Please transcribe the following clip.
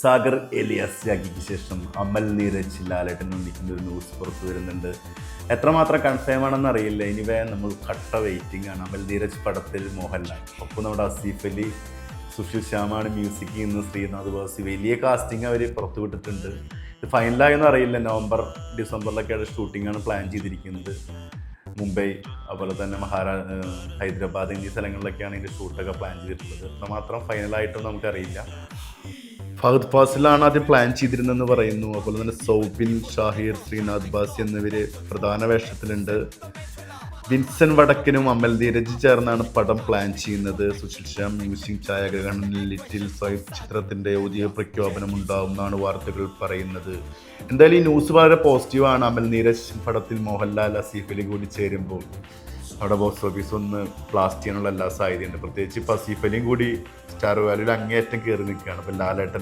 സാഗർ എലിയാസ് രാഖിക്ക് ശേഷം അമൽ നീരജ് ലാലേട്ടൻ ഒന്നിക്കുന്ന ഒരു ന്യൂസ് പുറത്തു വരുന്നുണ്ട്. എത്രമാത്രം കൺഫേം ആണെന്ന് അറിയില്ല. എനിവേ നമ്മൾ കട്ട വെയിറ്റിംഗ് ആണ്. അമൽ നീരജ് പടത്തിൽ മോഹൻലാൽ. ഒപ്പം നമ്മുടെ അസീഫ് അലി സുഷിൽ ശ്യാമാണ് മ്യൂസിക് ഇന്ന് ശ്രീനാഥ് ബാസി. വലിയ കാസ്റ്റിംഗ് അവർ പുറത്തുവിട്ടിട്ടുണ്ട് ഇത് ഫൈനലായെന്ന് അറിയില്ല. നവംബർ ഡിസംബറിലൊക്കെയാണ് ഷൂട്ടിംഗ് ആണ് പ്ലാൻ ചെയ്തിരിക്കുന്നത്. മുംബൈ അതുപോലെ തന്നെ മഹാരാ ഹൈദരാബാദ് എന്നീ സ്ഥലങ്ങളിലൊക്കെയാണ് ഇതിന്റെ ഷൂട്ടൊക്കെ പ്ലാൻ ചെയ്തിട്ടുള്ളത്. അത്രമാത്രം ഫൈനലായിട്ടും നമുക്കറിയില്ല. ഫഹദ് ഫാസിലാണ് ആദ്യം പ്ലാൻ ചെയ്തിരുന്നതെന്ന് പറയുന്നു. അതുപോലെ തന്നെ സൗബിൻ ഷാഹിർ ശ്രീനാഥ് ബാസി എന്നിവര് പ്രധാന വേഷത്തിലുണ്ട്. വിൻസൻ വടക്കനും അമൽ ധീരജ് ചേർന്നാണ് പടം പ്ലാൻ ചെയ്യുന്നത്. സുശീൽ ശ്യാം മ്യൂസിക് ഛായാഗ്രഹണനിൽ ലിറ്റിൽ സൈഫ് ചിത്രത്തിന്റെ ഔദ്യോഗിക പ്രഖ്യാപനം ഉണ്ടാവുമെന്നാണ് വാർത്തകൾ പറയുന്നത്. എന്തായാലും ഈ ന്യൂസ് വളരെ പോസിറ്റീവാണ് അമൽ നീരജ് പടത്തിൽ മോഹൻലാൽ അസീഫലി കൂടി ചേരുമ്പോൾ അവിടെ ബോക്സ് ഓഫീസ് ഒന്ന് ബ്ലാസ്റ്റ് ചെയ്യാനുള്ള എല്ലാ സാധ്യതയുണ്ട്. പ്രത്യേകിച്ച് ഇപ്പോൾ അസീഫ് അലിയും കൂടി സ്റ്റാർ വാലിയിൽ അങ്ങേയറ്റം കയറി നിൽക്കുകയാണ്. അപ്പോൾ ലാലേട്ടൻ